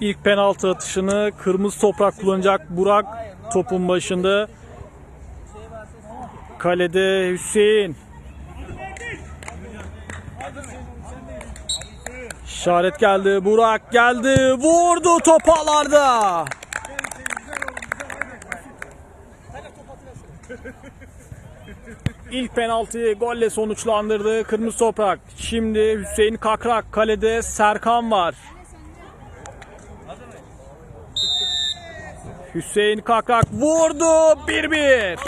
İlk penaltı atışını kırmızı toprak kullanacak Burak topun başında. Kalede Hüseyin. İşaret geldi. Burak geldi. Vurdu topalarda. İlk penaltıyı golle sonuçlandırdı Kırmızı Toprak. Şimdi Hüseyin Kakrak kalede Serkan var. Hüseyin Kakrak vurdu 1-1.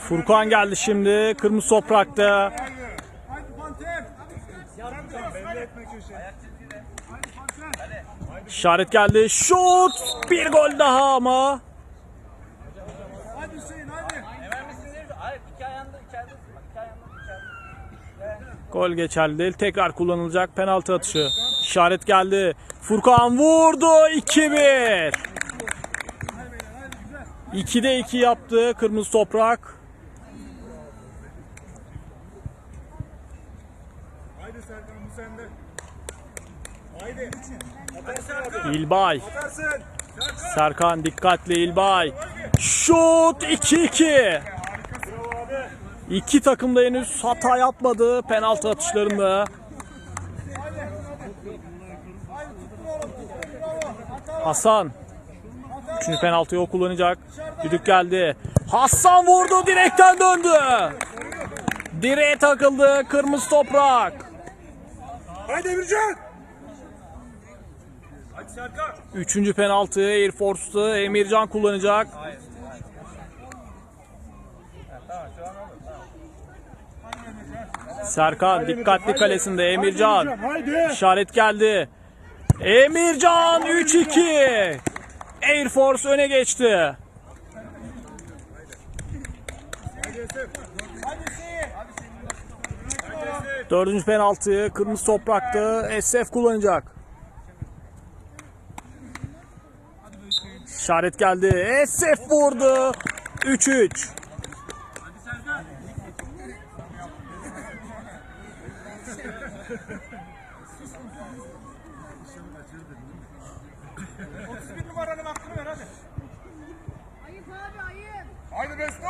Furkan geldi şimdi Kırmızı Toprak'ta. İşaret geldi. Şut! Bir gol daha ama. Hadi Hüseyin hadi. Hayır iki ayağında içeride. Bak iki ayağında içeride. Gol geçerli değil. Tekrar kullanılacak penaltı atışı. İşaret geldi. Furkan vurdu. 2-1. 2'de 2 yaptı Kırmızı Toprak. Haydi Serkan bu sende. Haydi. İlbay. Serkan dikkatli İlbay. Şut 2-2. İki takım da henüz hata yapmadı penaltı atışlarında. Hasan. Üçüncü penaltıyı o kullanacak. Düdük geldi. Hasan vurdu direkten döndü. Direğe takıldı kırmızı toprak. Haydi Emircan. Üçüncü penaltı Air Force'da Emircan kullanacak. Serkan dikkatli kalesinde Emircan. İşaret geldi. Emircan 3-2. Air Force öne geçti. Dördüncü penaltıyı kırmızı toprakta SF kullanacak. İşaret geldi. SF vurdu. 3-3. 31 numaranın hakkını ver hadi. Ayıp abi ayıp. Haydi Besto.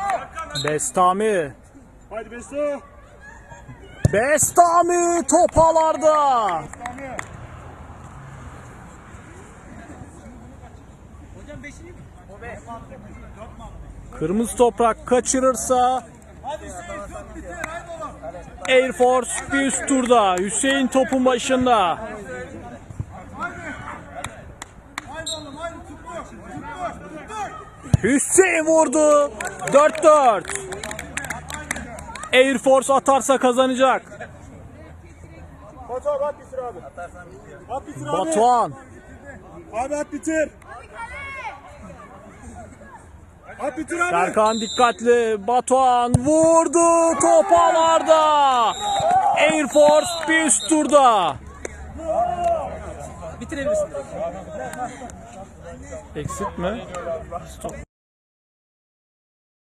Bestami. Haydi Besto. Bestami topalarda. Bestami. Kırmızı toprak kaçırırsa Air Force bir üst turda. Hüseyin topun başında. Hüseyin vurdu. 4-4. Air Force atarsa kazanacak. Batu abi at bitir abi. Bitir. Serkan dikkatli. Batuhan vurdu. Topalarda. Air Force bir üst turda. Bitirebilirsin. Eksik mi? Stop.